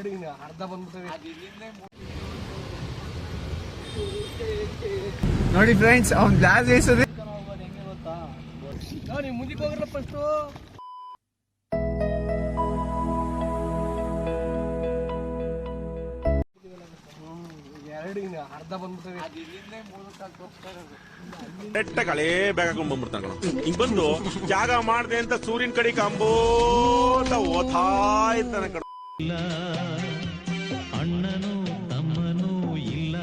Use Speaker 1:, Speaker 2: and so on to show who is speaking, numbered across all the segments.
Speaker 1: ಎರಡು ಇನ್ನು ಅರ್ಧ ಬಂದ್ಬಿಟ್ಟಿದೆ.
Speaker 2: ನೋಡಿ ಫ್ರೆಂಡ್ಸ್ ಅವ್ನ್ ಗ್ಲಾಸ್
Speaker 1: ಹೆಂಗೆ ಗೊತ್ತಾ ನೀವು ಮುಂದಕ್ಕೆ ಫಸ್ಟು ಅರ್ಧ
Speaker 3: ಬೆಟ್ಟ ಕಳೆ ಬೇಗ ಹಾಕೊಂಡ್ ಬಂದ್ಬಿಡ್ತಾನ ಕಣ. ಹಿಂಗ್ ಬಂದು ಜಾಗ ಮಾಡ್ದೆ ಅಂತ ಸೂರ್ಯನ ಕಡೆ ಕಂಬೋತ ಓದ್ತಾ ಇರ್ತಾನೆ ಕಣ.
Speaker 4: ಅಣ್ಣನು ತಮ್ಮನೂ ಇಲ್ಲ.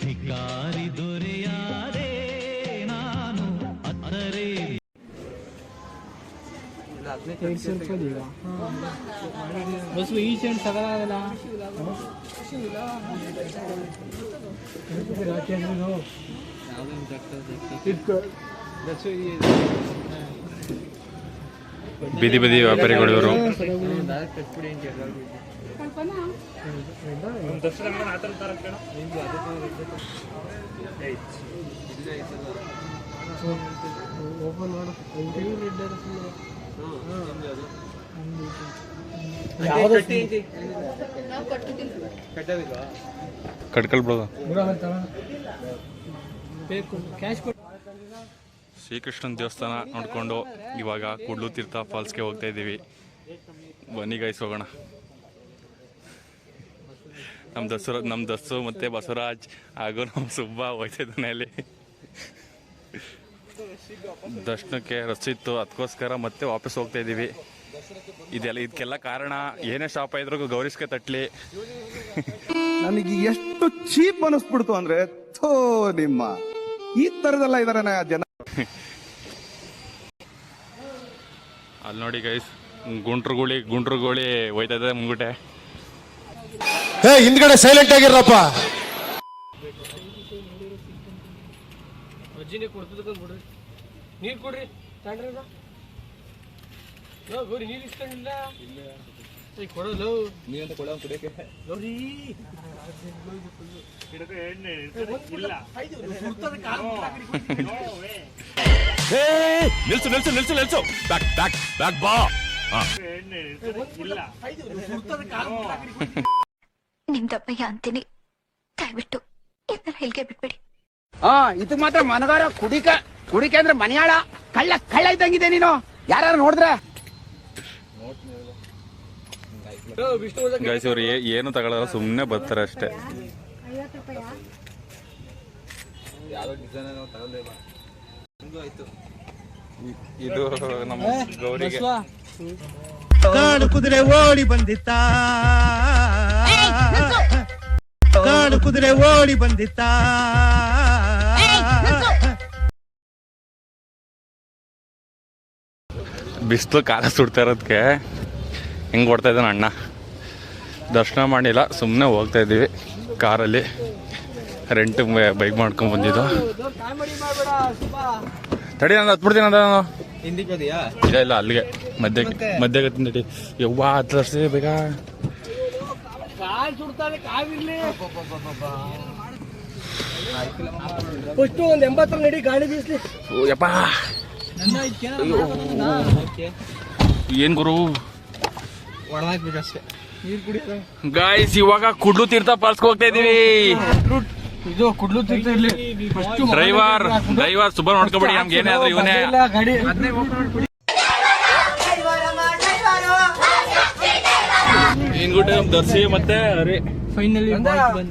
Speaker 4: ಧಿಕ್ಕಾರಿ ದೊರೆಯಾರೆ ನಾನು ಅತ್ತರೆ
Speaker 1: ಬಸ್ ಈ ಸೈಡ್ ತಗೊಳಲ್ಲ
Speaker 5: ಬೀದಿ ಬದಿ ವ್ಯಾಪಾರಿಗಳು ಇವರು.
Speaker 1: ಬೇಕು. ಕ್ಯಾಶ್ ಕೊಟ್ಟು
Speaker 5: ಶ್ರೀಕೃಷ್ಣನ ದೇವಸ್ಥಾನ ನೋಡಿಕೊಂಡು ಇವಾಗ ಕುಡ್ಲು ತೀರ್ಥ ಫಾಲ್ಸ್ಗೆ ಹೋಗ್ತಾ ಇದ್ದೀವಿ. ಬನ್ನಿ ಗೈಸ್ ಹೋಗೋಣ. ನಮ್ಮ ದಸರ ನಮ್ಮ ದಸ್ಸು ಮತ್ತೆ ಬಸವರಾಜ್ ಹಾಗೂ ನಮ್ಮ ಸುಬ್ಬ ಹೋಗ್ತಾ ಇದ್ದಾನೆ ಅಲ್ಲಿ. ದರ್ಶನಕ್ಕೆ ರಸಿತ್ತು ಅದಕ್ಕೋಸ್ಕರ ಮತ್ತೆ ವಾಪಸ್ ಹೋಗ್ತಾ ಇದ್ದೀವಿ. ಇದೆಲ್ಲ ಇದಕ್ಕೆಲ್ಲ ಕಾರಣ ಏನೇ ಶಾಪ ಇದ್ರೂ ಗೌರಿಸ್ಕೆ ತಟ್ಲಿ.
Speaker 2: ನನಗೆ ಎಷ್ಟು ಚೀಪ್ ಅನಿಸ್ಬಿಡ್ತು ಅಂದ್ರೆ ಥೋ ನಿಮ್ಮ. ಈ ತರದೆಲ್ಲ ಇದಾರೆ ಜನ
Speaker 5: ಅಲ್ಲಿ ನೋಡಿ ಗೈಸ್ ಗುಂಡ್ರುಗುಳಿ ಗುಂಡ್ರುಗುಳಿ ಹೋಯ್ತಾ ಇದೆ ಮುಂಗುಟೆ
Speaker 6: ಏ ಹಿಂದ್ಗಡೆ ಸೈಲೆಂಟ್ ಆಗಿರಪ್ಪ
Speaker 1: ಅಜ್ಜಿನೇ ಕೊಡ್ತದಕ್ಕಂತ ಬಿಡ್ರಿ ನೀರು ಕೊಡ್ರಿ ತಗೊಂಡ್ರಿ ಗೌರಿ ನೀರು ಇಸ್ಕೊಂಡಿಲ್ಲ? ಏ, ಕೊಡೋದು ಗೌರಿ.
Speaker 3: ನಿಲ್ಸು ನಿಲ್ಸು ನಿಲ್ಸು ನಿಲ್ಸು. ಬ್ಯಾಕ್ ಬ್ಯಾಕ್ ಬ್ಯಾಕ್ ಬಾ.
Speaker 7: ನಿಮ್ದಪ್ಪಯ್ಯ ಅಂತೀನಿ. ದಯವಿಟ್ಟು ಇದನ್ನ ಇಲ್ಲಿಗೆ ಬಿಟ್ಬಿಡಿ.
Speaker 8: ಆ ಇದು ಮಾತ್ರ ಮನಗಾರ ಕುಡಿಕ ಕುಡಿಕೆ ಅಂದ್ರೆ ಮನೆಯಾಳ. ಕಳ್ಳ ಕಳ್ಳ ಇದ್ದಂಗಿದೆ ನೀನು. ಯಾರು ನೋಡಿದ್ರೆ?
Speaker 5: ಗೈಸ್ ಅವ್ರು ಏ- ಏನು ತಗೊಳ್ಳಲ್ಲ ಸುಮ್ಮನೆ ಬರ್ತಾರೆ ಅಷ್ಟೇ. ಇದು ನಮ್ಮ ಗೌರಿಗೆ.
Speaker 4: ಕಾಡು ಕುದುರೆ ಓಡಿ ಬಂದಿತ್ತ. ಕಾಡು ಕುದುರೆ ಓಡಿ ಬಂದಿತ್ತ.
Speaker 5: ಬಿಸಿಲು ಕಾಲ ಸುಡ್ತಾ ಇರೋದಕ್ಕೆ ಹೆಂಗ್ ಕೊಡ್ತಾ ಇದ್ದಾನೆ ಅಣ್ಣ. ದರ್ಶನ ಮಾಡಿಲ್ಲ ಸುಮ್ಮನೆ ಹೋಗ್ತಾ ಇದ್ದೀವಿ ಕಾರಲ್ಲಿ. ರೆಂಟ್ ಬೈಕ್ ಮಾಡ್ಕೊಂಡು ಬಂದಿದ್ದು. ತಡಿ ನಾನು ಹತ್ಬಿಡ್ತೀನಿ ಅಂತ ನಾನು ಇಲ್ಲ ಇಲ್ಲ ಅಲ್ಲಿಗೆ. ಮಧ್ಯ ಮಧ್ಯ ತಡಿ. ಯವ್ವ ಹತ್ತು ವರ್ಷ ಬೇಗ.
Speaker 1: ಫಸ್ಟ್ ಒಂದ್ ಎಂಬತ್ತರ ನಡಿ ಗಾಡಿ ಬೀಸ್ಲಿ.
Speaker 5: ಯಪ್ಪ. ಏನ್ ಗುರು? ಗಾಯ್ಸ್ ಇವಾಗ ಕುಡ್ಲು ತೀರ್ಥ ಪಾರ್ಸ್ಗೆ ಹೋಗ್ತಾ ಇದೀವಿ
Speaker 1: ಇದು ಕುಡ್ಲು ತಿರ್ತಿರ್ಲಿ ಫಸ್ಟ್
Speaker 5: ಡ್ರೈವರ್ ಡ್ರೈವರ್ ಸುಬ್ಬರ್ ನೋಡ್ಕೊಬೇಡಿ ನಮ್ಗೆ ಏನೇ ಆದ್ರೂ ಇವನೇ
Speaker 1: ಗಾಡಿ.
Speaker 5: ಏನ್ ಗುಡ್ಡೆ ನಮ್ ದರ್ಶಿ ಮತ್ತೆ ಅರೆ
Speaker 1: ಫೈನಲಿ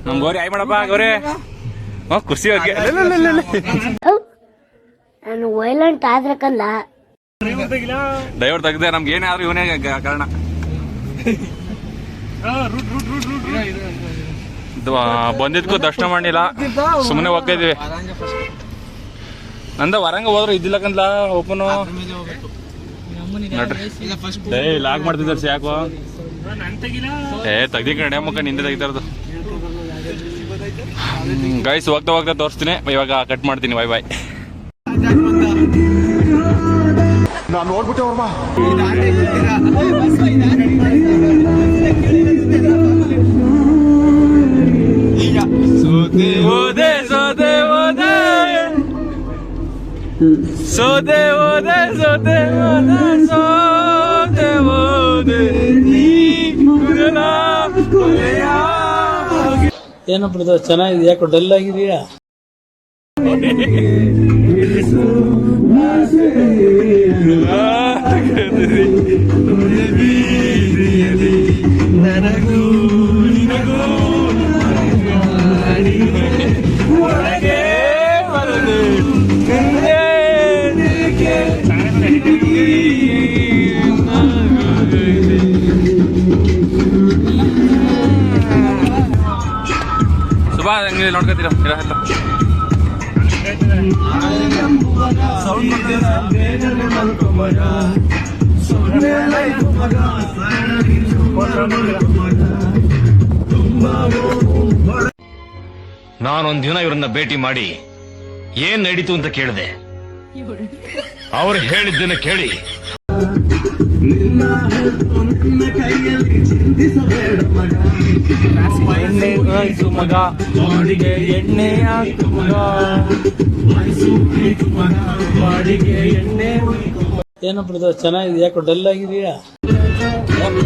Speaker 5: ನಮ್ ಗೌರಿ ಆಯ್ ಮಾಡಪ್ಪ ಗೌರಿ. ಖುಷಿ ಅವ್ರಿಗೆ.
Speaker 7: ನಾನು ವೈಲೆಂಟ್ ಆದ್ರಕ್ಕಲ್ಲ
Speaker 5: ಡ್ರೈವರ್ ತೆಗ್ದೆ ನಮ್ಗೆ ಏನೇ ಆದ್ರೂ ಇವನೇ ಕಾರಣ. ಬಂದಿದ್ಕು ದರ್ಶನ ಮಾಡಿಲ್ಲ ಸುಮ್ಮನೆ ಹೋಗ್ತಾ ಇದೀವಿ ನಂದ ಹೊರಂಗ ಹೋದ್ರು ಇದ್ದಿಲ್ಲಕಂದ್ಲ ಓಪನು. ನೋಡ್ರಿ. ಏ ಲಾಗ್ ಮಾಡ್ತಿದ್ದಾರೆ ಯಾಕೋ ಏ ತೆಗ್ದಿ ಕಡೆ ಮುಖ ನಿಂದೆ ತೆಗಿತಾ ಇರೋದು ಗೈಸ್ ಹೋಗ್ತಾ ಹೋಗ್ತಾ ತೋರಿಸ್ತೀನಿ. ಇವಾಗ ಕಟ್ ಮಾಡ್ತೀನಿ ಬಾಯ್ ಬಾಯ್
Speaker 3: ನಾನ್ ನೋಡ್ಬಿಟ್ಟೆ
Speaker 5: ಸೋದೆ ಓದೆ
Speaker 1: ಏನಪ್ಪ ಚೆನ್ನಾಗಿದೆ ಯಾಕೋ ಡಲ್ ಆಗಿದೆಯಾ
Speaker 5: ಹಂಗೆ ನೋಡ್ಕೊತೀರ ಎಲ್ಲ.
Speaker 6: ನಾನೊಂದ್ ದಿನ ಇವ್ರನ್ನ ಭೇಟಿ ಮಾಡಿ ಏನ್ ನಡೀತು ಅಂತ ಕೇಳಿದೆ. ಅವ್ರು ಹೇಳಿದ್ದನ್ನ ಕೇಳಿ
Speaker 5: ಮಗ. ಬಾಡಿಗೆ ಎಣ್ಣೆ ಹಾಕು ಮಗ. ಬಾಡಿಗೆ ಎಣ್ಣೆ
Speaker 1: ಏನಪ್ಪ ಚೆನ್ನಾಗಿದೆ ಯಾಕೋ ಡಲ್ ಆಗಿದೆಯಾ? ಮಮ್ಮಿ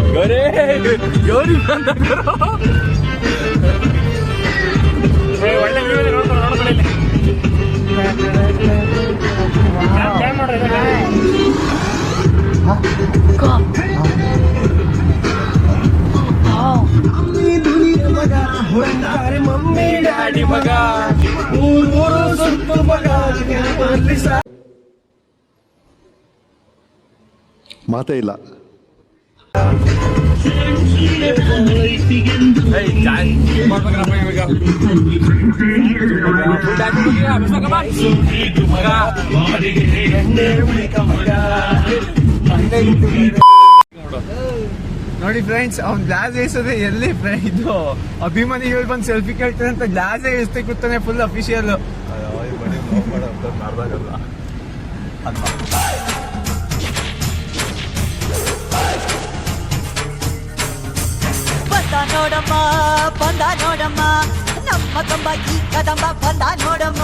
Speaker 1: ಮಗ. ಊರ್ ಮೂರು ಸುತ್ತು ಮಗ.
Speaker 2: ಮಾತೇ ಇಲ್ಲ.
Speaker 9: ನೋಡಿ ಫ್ರೆಂಡ್ಸ್ ಅವ್ನ್ ಗ್ಲಾಸ್ ಏಸೋದೆ ಎಲ್ಲಿ ಫ್ರೆಂಡ್ ಇದು ಅಭಿಮಾನಿಗಳು ಬಂದು ಸೆಲ್ಫಿ ಕೇಳ್ತಾರೆ ಅಂತ ಗ್ಲಾಸ್ ಎಷ್ಟೇ ಕೂತಾನೆ ಫುಲ್ ಅಫಿಷಿಯಲ್
Speaker 10: ಬಂದ ನೋಡಮ್ಮ ಬಂದ ನೋಡಮ್ಮ. ನಮ್ಮ ಕಂಬ ಈ ಕದಂಬ ಬಂದ ನೋಡಮ್ಮ.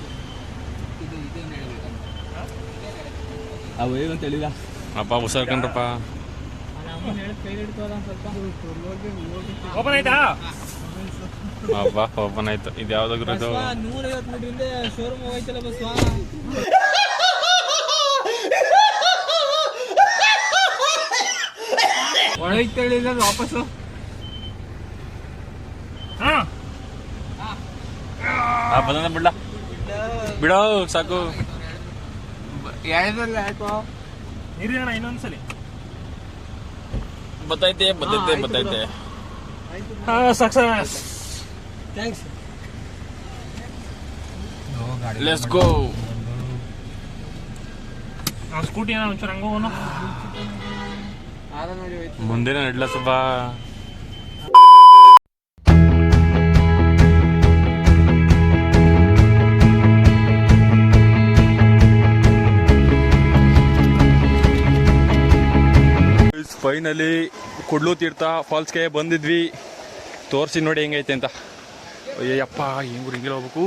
Speaker 5: ಅಪ್ಪ ಹುಷಾರ್ ಕಣ್ರಪ್ಪ ಓಪನ್ ಆಯ್ತು? ಇದು ಓಪನ್ ಆಯ್ತು. ಇದು
Speaker 1: ನೂರೈವತ್ತು ಮೀಟರ್ ಶೋರೂಮ್ ಹೋಯ್ತಲ್ಲ
Speaker 9: ಒಳಗೆ ವಾಪಸ್ಸು.
Speaker 5: ಆ ಬಂದ ಬಿಡ್ಲಾ? ಬಿಡೋ ಸಾಕು.
Speaker 1: ಇನ್ನೊಂದ್ಸಲಿ
Speaker 5: ಬತ್ತೈತೆ ಬತ್ತೈತೆ ಬತ್ತೈತೆ.
Speaker 1: Success thanks
Speaker 5: let's go
Speaker 1: scooty ಏನೋ ಒಂಚೂರು ಹಂಗ ಹೋಗೋಣ.
Speaker 5: ಮುಂದಿನ ನಡ್ಲ ಸುಬ್ಬಾ. ಫೈನಲಿ ಕುಡ್ಲು ತೀರ್ಥ ಫಾಲ್ಸ್ಗೆ ಬಂದಿದ್ವಿ. ತೋರಿಸಿ ನೋಡಿ ಹೆಂಗೈತೆ ಅಂತ. ಅಯ್ಯಪ್ಪ ಹೆಂಗ್ ಹಿಂಗಿಲ್ಲ ಹೋಗ್ಬೇಕು?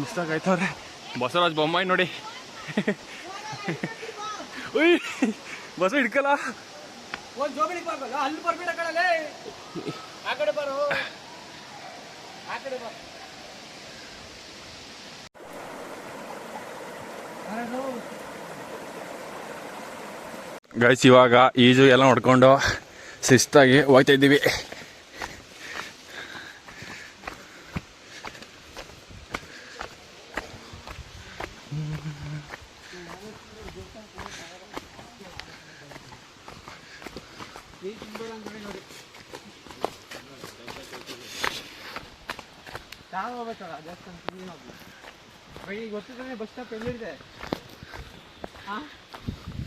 Speaker 5: ಮಿಸ್ಟಾಕ್ ಆಯ್ತವ್ರೆ. ಬಸವರಾಜ್ ಬೊಮ್ಮಾಯಿ ನೋಡಿ. ಉಯ್ ಬಸ ಹಿಡ್ಕಲ್ಲ.
Speaker 1: ಒಂದು ಜೋಬಿಡಿ ಬರ್ಬಲ್ಲ ಅಲ್ಲಿ ಬರ್ಬಿಡ ಕಡಲೆ ಆ ಕಡೆ ಬರು. ಆ ಕಡೆ ಬರು
Speaker 5: ಗೈಸ್ ಇವಾಗ ಈಜು ಎಲ್ಲ ನೋಡ್ಕೊಂಡು ಶಿಸ್ತಾಗಿ ಹೋಗ್ತಾ ಇದ್ದೀವಿ.
Speaker 9: ಬೈ ಗೊತ್ತಿದ್ದಾನೆ ಬಸ್ ಸ್ಟಾಪ್ ಎಲ್ಲಿದೆ ಹಾಂ?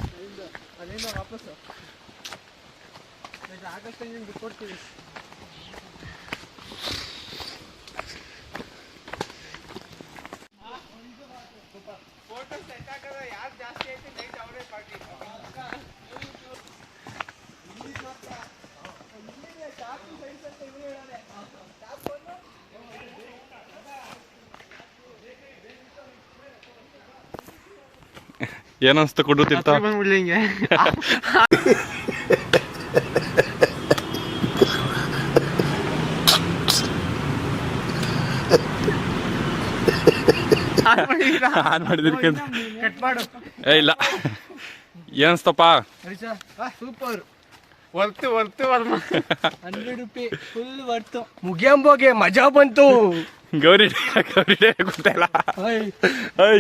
Speaker 9: ಅಲ್ಲಿಂದ ಅಲ್ಲಿಂದ ವಾಪಸ್ಸು. ನಿಮ್ಗೆ ಬಿಟ್ಕೊಡ್ತೀವಿ
Speaker 5: ಏನನ್ಸ್ತು ಕೊಡು
Speaker 9: ಬಂದ್ಬಿಡ್ಲಿ ಹಿಂಗೆ
Speaker 5: ಆನ್ ಮಾಡಿದಕ್ಕೆ
Speaker 9: ಕಟ್ ಮಾಡು.
Speaker 5: ಏ ಇಲ್ಲ. ಏನನ್ಸ್ತಪ್ಪ?
Speaker 9: ಸೂಪರ್ ವರ್ತು ವರ್ತು ವರ್ಮ ಹಂಡ್ರೆಡ್ ರುಪಿ ಫುಲ್ ವರ್ತು. ಮುಗಿಯಂಬೋಗೆ ಮಜಾ ಬಂತು.
Speaker 5: ಗೌರಿ ಗೌರಿ ಗೊತ್ತಿಲ್ಲ ಐ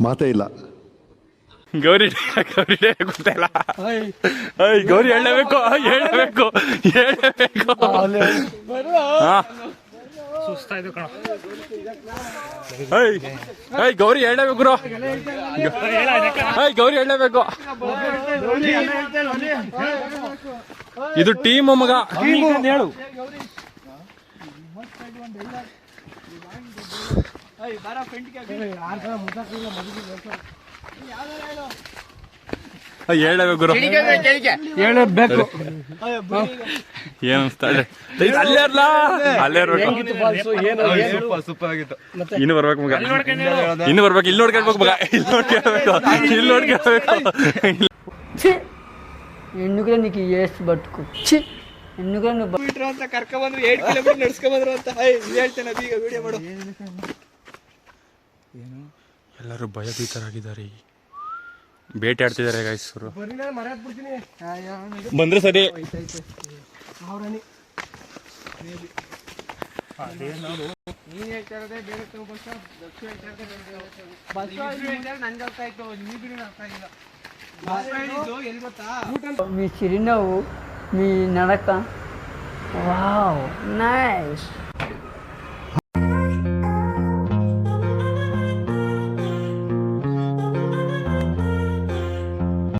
Speaker 2: ಮಾತೇ ಇಲ್ಲ.
Speaker 5: ಗೌರಿ ಗೌರಿ ಗೊತ್ತಿಲ್ಲ? ಐ. ಗೌರಿ ಹೇಳಬೇಕು ಹೇಳಬೇಕು ಹೇಳಬೇಕು. ಹಾ. ಐ ಗೌರಿ ಹೇಳಬೇಕು ಗುರು. ಐ ಗೌರಿ ಹೇಳಬೇಕು. ಇದು ಟೀಮ್ ಮಗ. ಹೇಳು. ಬಾರ
Speaker 9: ಹೇಳಬೇಕು.
Speaker 5: ಗುರು ಅಲ್ಲೇ
Speaker 9: ಸೂಪರ್ ಆಗಿತ್ತು.
Speaker 5: ಇನ್ನು ಬರ್ಬೇಕು ಮಗ. ಇಲ್ಲಿ ನೋಡ್ಕೊಳ್ಬೇಕು ಮಗ. ಇಲ್ಲಿ ನೋಡ್ಕೊಳ್ಬೇಕು ಇಲ್ಲಿ ನೋಡ್ಕೊಳ್ಬೇಕು
Speaker 10: ಹೆಣ್ಣುಗಳ ನೀಕಿ ಎಷ್ಟು ಬಟ್ಕು. ಛಿ. ಹೆಣ್ಣುಗಳನ್ನು
Speaker 9: ಬಿಟ್ರು ಅಂತ ಕರ್ಕೊಂಡ್ಬಂದ್ರು ಏಟ್ ಕಿಲೋಮೀಟರ್ ಅಂತ. ಹೇಳ್ತೇನೆ ಅದೀಗ ವಿಡಿಯೋ ಮಾಡು.
Speaker 5: ಎಲ್ಲರೂ ಭಯಭೀತರಾಗಿದ್ದಾರೆ ಬೇಟೆ ಆಡ್ತಿದ್ದಾರೆ ಗಾಯಸರು
Speaker 9: ಬರೀ ನಾನು ಮರ ಬಿಡ್ತೀನಿ
Speaker 5: ಬಂದ್ರೆ ಸರಿ
Speaker 9: ನೀನ್ ಹೇಳ್ತಾ ಇರೋದೇ ಬೇರೆ ತಗೋ ಬಸ್ ಬಸ್ ಹೇಳ್ತಾ ಇರೋದೇ ಬಸ್ ನನ್ಗೆ ಅರ್ಥ ಆಯ್ತು ನೀವು ಬಿಡಿ ಅರ್ಥ ಆಗಿಲ್ಲ ಬಸ್ ಹೇಳಿದ್ದು ಎಲ್ಲಿ ಗೊತ್ತಾ
Speaker 10: మీ చిరునవ్వు మీ నడక వావ్ నైస్